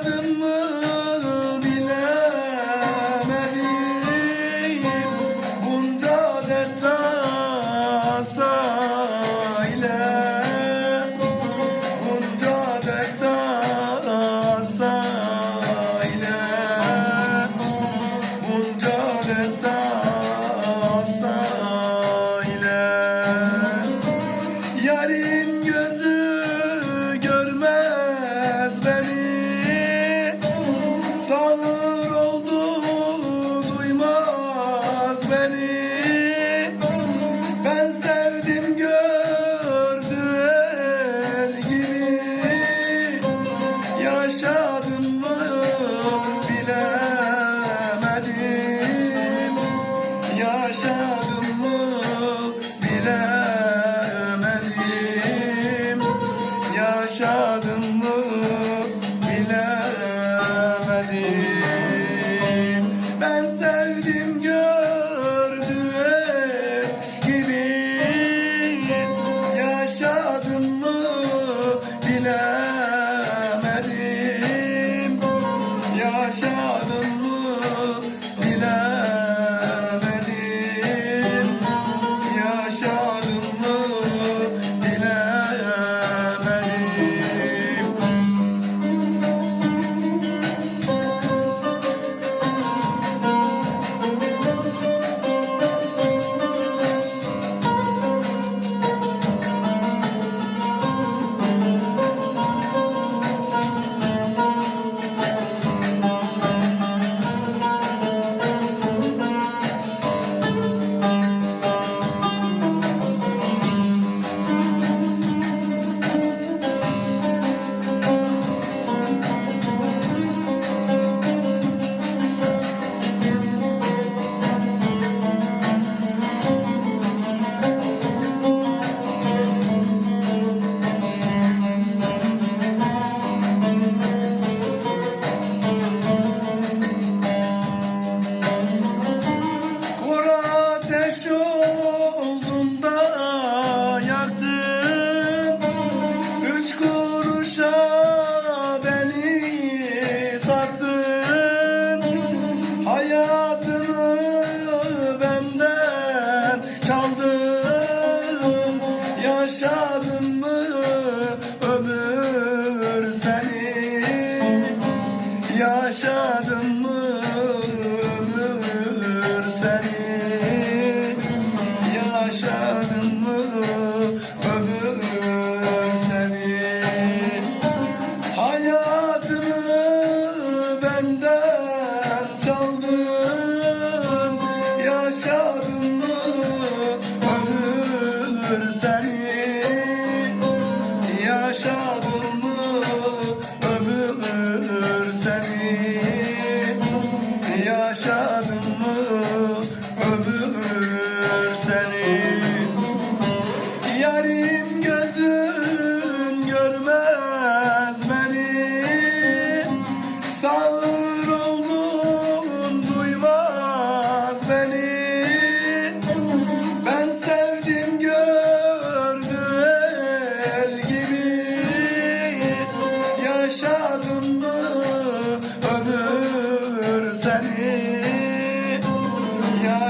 Anladın mı? Anladım mı? Bilemedim. Yaşadım mı? Bilemedim. Yaşadım mı?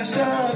i'm Russia.